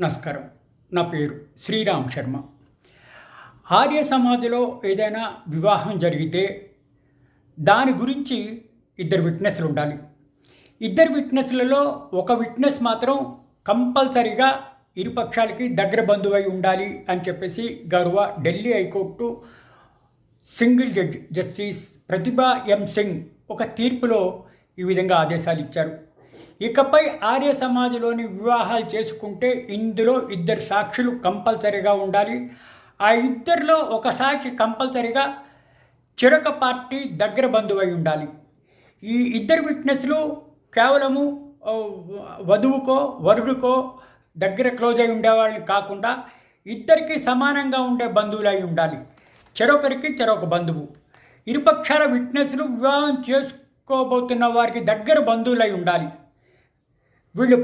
నమస్కారం. నా పేరు శ్రీరామ్ శర్మ. ఆర్య సమాజంలో ఏదైనా వివాహం జరిగితే దాని గురించి ఇద్దరు విట్నెస్లు ఉండాలి. ఇద్దరు విట్నెస్లలో ఒక విట్నెస్ మాత్రం కంపల్సరీగా ఇరుపక్షాలకి దగ్గర బంధువై ఉండాలి అని చెప్పేసి గర్వ Delhi high court single judge justice Prathibha M Singh ఒక తీర్పులో ఈ విధంగా ఆదేశాలు ఇచ్చారు. ఇకపై ఆర్య సమాజంలోని వివాహాలు చేసుకుంటే ఇందులో ఇద్దరు సాక్షులు కంపల్సరీగా ఉండాలి. ఆ ఇద్దరిలో ఒక సాక్షి కంపల్సరీగా చిరక పార్టీ దగ్గర బంధువై ఉండాలి. ఈ ఇద్దరు విట్నెస్లు కేవలము వధువుకో వరుడుకో దగ్గర క్లోజ్ అయి ఉండేవాళ్ళని కాకుండా ఇద్దరికి సమానంగా ఉండే బంధువులు అయి ఉండాలి. చెరొకరికి చెరొక బంధువు. ఇరుపక్షాల విట్నెస్లు వివాహం చేసుకోబోతున్న వారికి దగ్గర బంధువులై ఉండాలి. వీళ్ళు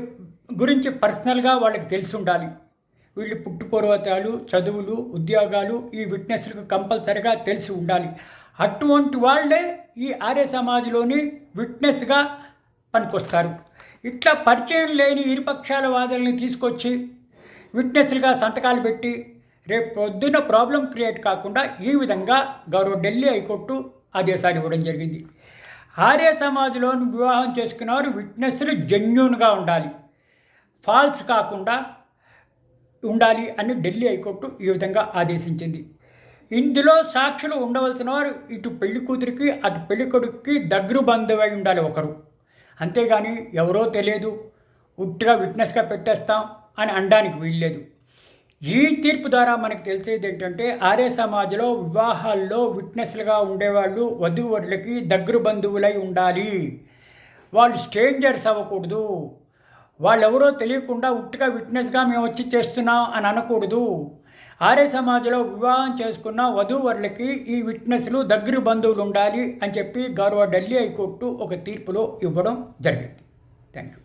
గురించి పర్సనల్గా వాళ్ళకి తెలిసి ఉండాలి. వీళ్ళు పుట్టుపూర్వతాలు చదువులు ఉద్యోగాలు ఈ విట్నెస్లకు కంపల్సరిగా తెలిసి ఉండాలి. అటువంటి వాళ్ళే ఈ ఆర్య సమాజ్లోని విట్నెస్గా పనికొస్తారు. ఇట్లా పరిచయం లేని ఇరుపక్షాల వాదనల్ని తీసుకొచ్చి విట్నెస్లుగా సంతకాలు పెట్టి రేపు పొద్దున్న ప్రాబ్లం క్రియేట్ కాకుండా ఈ విధంగా గౌరవ ఢిల్లీ హైకోర్టు ఆదేశాలు ఇవ్వడం జరిగింది. ఆర్య సమాజ్లోని వివాహం చేసుకున్నవారు విట్నెస్లు జెన్యున్గా ఉండాలి. ఫాల్స్ కాకుండా ఉండాలి అని ఢిల్లీ హైకోర్టు ఈ విధంగా ఆదేశించింది. ఇందులో సాక్షులు ఉండవలసిన వారు ఇటు పెళ్ళి కూతురికి అటు పెళ్ళి కొడుకుకి దగ్గర బంధువై ఉండాలి ఒకరు. అంతేగాని ఎవరో తెలియదు. ఉట్టిగా విట్నెస్గా పెట్టేస్తాం అని అనడానికి వీల్లేదు. ఈ తీర్పు ద్వారా మనకు తెలిసేది ఏంటంటే ఆర్య సమాజంలో వివాహాల్లో విట్నెస్లుగా ఉండేవాళ్ళు వధువరులకి దగ్గర బంధువులై ఉండాలి. వాళ్ళు స్ట్రేంజర్స్ అవ్వకూడదు. వాళ్ళెవరో తెలియకుండా ఉట్టుగా విట్నెస్గా మేము వచ్చి చేస్తున్నాం అని అనకూడదు. ఆర్య సమాజంలో వివాహం చేసుకున్న వధూవరులకి ఈ విట్నెస్లు దగ్గర బంధువులు ఉండాలి అని చెప్పి గౌరవ ఢిల్లీ హైకోర్టు ఒక తీర్పులో ఇవ్వడం జరిగింది. Thank you